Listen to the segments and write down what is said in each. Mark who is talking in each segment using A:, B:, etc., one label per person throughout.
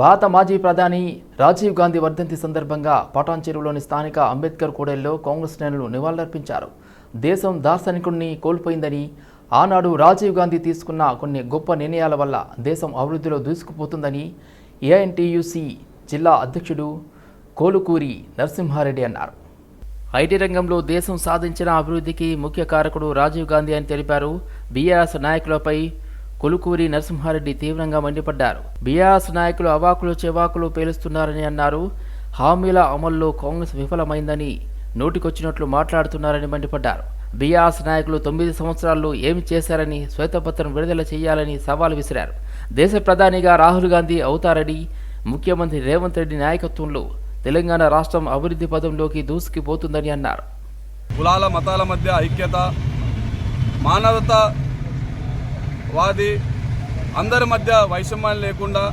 A: భారత మాజీ ప్రధాని రాజీవ్ గాంధీ వర్ధంతి సందర్భంగా పటాన్ చెరువులోని స్థానిక అంబేద్కర్ కూడలిలో కాంగ్రెస్ నేతలు నివాళులర్పించారు. దేశం దార్శనికుడిని కోల్పోయిందని ఆనాడు రాజీవ్ గాంధీ తీసుకున్న కొన్ని గొప్ప నిర్ణయాల వల్ల దేశం అభివృద్ధిలో దూసుకుపోతుందని ఏఎన్టీయూసీ జిల్లా అధ్యక్షుడు కోలుకూరి నరసింహారెడ్డి అన్నారు. ఐటీ రంగంలో దేశం సాధించిన అభివృద్ధికి ముఖ్య కారకుడు రాజీవ్ గాంధీ అని తెలిపారు బీఆర్ఎస్ నాయకులపై కొలుకూరి నరసింహారెడ్డి తీవ్రంగా మండిపడ్డారు. బీఆర్ఎస్ నాయకులు అవాకులు చెవాకులు పేలుస్తున్నారని అన్నారు. హామీల అమల్లో కాంగ్రెస్ విఫలమైందని నోటికొచ్చినట్లు మాట్లాడుతున్నారని మండిపడ్డారు. బీఆర్ఎస్ నాయకులు తొమ్మిది సంవత్సరాల్లో ఏమి చేశారని శ్వేతపత్రం విడుదల చేయాలని సవాల్ విసిరారు. దేశ ప్రధానిగా రాహుల్ గాంధీ అవుతారని ముఖ్యమంత్రి రేవంత్ రెడ్డి నాయకత్వంలో తెలంగాణ రాష్ట్రం అభివృద్ధి పదంలోకి దూసుకుపోతుందని అన్నారు.
B: కులాల మతాల మధ్య ఐక్యత మానవత వాది అందరి మధ్య వైషమ్యాలు లేకుండా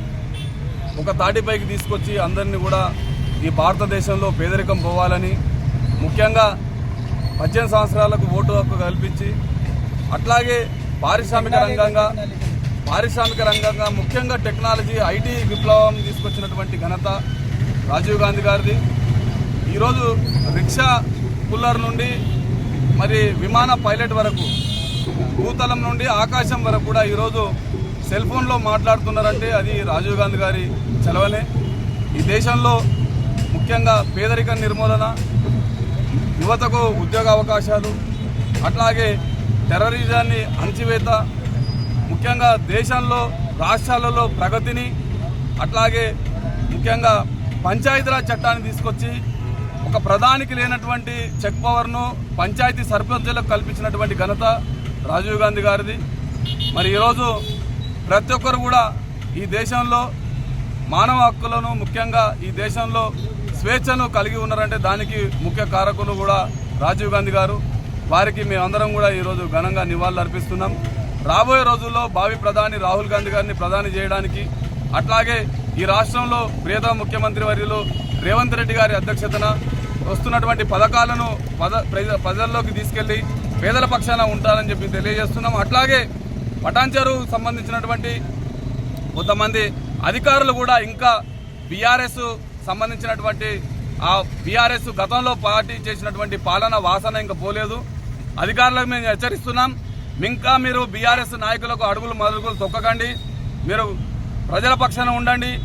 B: ఒక తాటిపైకి తీసుకొచ్చి అందరినీ కూడా ఈ భారతదేశంలో పేదరికం పోవాలని ముఖ్యంగా పద్దెనిమిది సంవత్సరాలకు ఓటు హక్కు కల్పించి అట్లాగే పారిశ్రామిక రంగంగా పారిశ్రామిక రంగంగా ముఖ్యంగా టెక్నాలజీ ఐటీ విప్లవం తీసుకొచ్చినటువంటి ఘనత రాజీవ్ గాంధీ గారిది. ఈరోజు రిక్షా పుల్లర్ నుండి మరి విమాన పైలట్ వరకు భూతలం నుండి ఆకాశం వరకు కూడా ఈరోజు సెల్ ఫోన్లో మాట్లాడుతున్నారంటే అది రాజీవ్ గాంధీ గారి చలవనే. ఈ దేశంలో ముఖ్యంగా పేదరిక నిర్మూలన యువతకు ఉద్యోగ అవకాశాలు అట్లాగే టెర్రరిజాన్ని అణచివేత ముఖ్యంగా దేశంలో రాష్ట్రాలలో ప్రగతిని అట్లాగే ముఖ్యంగా పంచాయతీరాజ్ చట్టాన్ని తీసుకొచ్చి ఒక ప్రధానికి లేనటువంటి చెక్ పవర్ను పంచాయతీ సర్పంచులకు కల్పించినటువంటి ఘనత రాజీవ్ గాంధీ గారిది. మరి ఈరోజు ప్రతి ఒక్కరు కూడా ఈ దేశంలో మానవ హక్కులను ముఖ్యంగా ఈ దేశంలో స్వేచ్ఛను కలిగి ఉన్నారంటే దానికి ముఖ్య కారకులు కూడా రాజీవ్ గాంధీ గారు. వారికి మేమందరం కూడా ఈరోజు ఘనంగా నివాళులు అర్పిస్తున్నాం. రాబోయే రోజుల్లో భావి ప్రధాని రాహుల్ గాంధీ గారిని ప్రధాని చేయడానికి అట్లాగే ఈ రాష్ట్రంలో ప్రియత ముఖ్యమంత్రి వర్యులు రేవంత్ రెడ్డి గారి అధ్యక్షతన వస్తున్నటువంటి పథకాలను పద ప్రజ- ప్రజల్లోకి తీసుకెళ్ళి పేదల పక్షాన ఉంటారని చెప్పి తెలియజేస్తున్నాం. అట్లాగే పటాన్చెరు సంబంధించినటువంటి కొంతమంది అధికారులు కూడా ఇంకా బీఆర్ఎస్ సంబంధించినటువంటి ఆ బీఆర్ఎస్ గతంలో పార్టీ చేసినటువంటి పాలన వాసన ఇంకా పోలేదు. అధికారులకు మేము హెచ్చరిస్తున్నాం. ఇంకా మీరు బీఆర్ఎస్ నాయకులకు అడుగులు మరుగులు తొక్కకండి. మీరు ప్రజల పక్షాన ఉండండి.